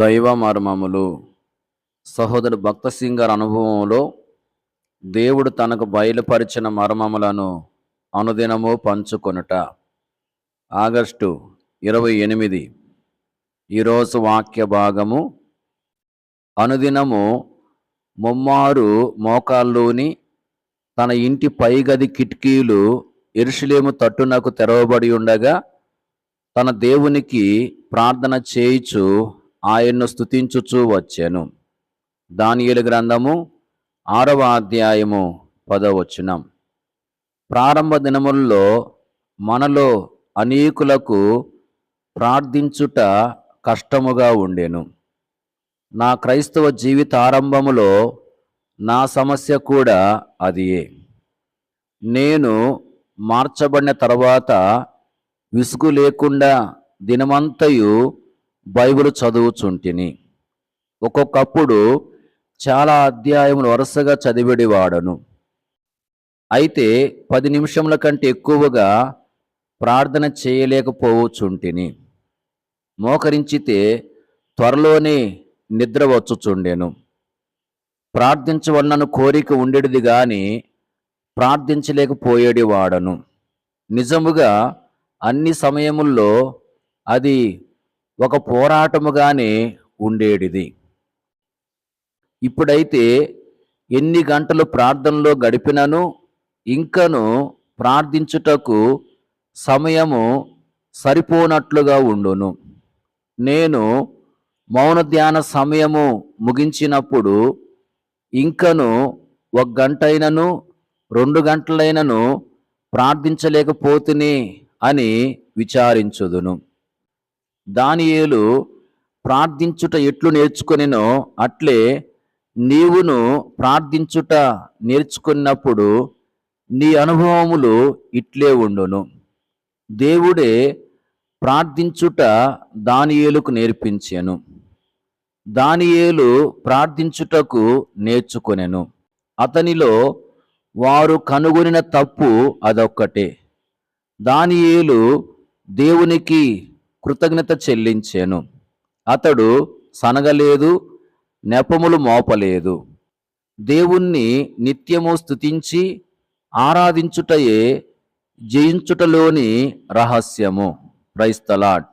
దైవ మర్మములు సహోదరు భక్త సింగర్ అనుభవంలో దేవుడు తనకు బయలుపరిచిన మర్మములను అనుదినము పంచుకొనుట. ఆగస్టు ఇరవై ఎనిమిది. ఈరోజు వాక్య భాగము అనుదినము ముమ్మారు మోకాల్లోని తన ఇంటి పైగది కిటికీలు ఎరుషులేము తట్టునకు తెరవబడి ఉండగా తన దేవునికి ప్రార్థన చేయిచు ఆయన్ను స్థుతించుచూ వచ్చాను. దానియుల గ్రంథము ఆరవ అధ్యాయము పదవచనం. ప్రారంభ దినముల్లో మనలో అనేకులకు ప్రార్థించుట కష్టముగా ఉండెను. నా క్రైస్తవ జీవిత ఆరంభములో నా సమస్య కూడా అదియే నేను మార్చబడిన తర్వాత విసుగు లేకుండా దినమంతయు బైబిల్ చదువుచుంటిని. ఒక్కొక్కప్పుడు చాలా అధ్యాయములు వరుసగా చదివేవాడను అయితే పది నిమిషముల కంటే ఎక్కువగా ప్రార్థన చేయలేకపోవచ్చుంటిని మోకరించితే త్వరలోనే నిద్ర వచ్చుచుండెను. ప్రార్థించవలనను కోరిక ఉండేది గాని ప్రార్థించలేకపోయేడివాడను. నిజముగా అన్ని సమయముల్లో అది ఒక పోరాటముగానే ఉండేటిది ఇప్పుడైతే ఎన్ని గంటలు ప్రార్థనలో గడిపినను ఇంకను ప్రార్థించుటకు సమయము సరిపోనట్లుగా ఉండును. నేను మౌన ధ్యాన సమయము ముగించినప్పుడు ఇంకను ఒక గంటైనను రెండు గంటలైనను ప్రార్థించలేకపోతుని అని విచారించుదును. దానియేలు ప్రార్థించుట ఎట్లు నేర్చుకొనినో అట్లే నీవును ప్రార్థించుట నేర్చుకున్నప్పుడు నీ అనుభవములు ఇట్లే ఉండును. దేవుడే ప్రార్థించుట దానియేలుకు నేర్పించాను. దానియేలు ప్రార్థించుటకు నేర్చుకొనెను. అతనిలో వారు కనుగొనిన తప్పు అదొక్కటే. దానియేలు దేవునికి కృతజ్ఞత చెల్లించాను. అతడు సనగలేదు నెపములు మోపలేదు. దేవుణ్ణి నిత్యము స్తుతించి ఆరాధించుటయే జయించుటలోని రహస్యము. క్రైస్తలాట్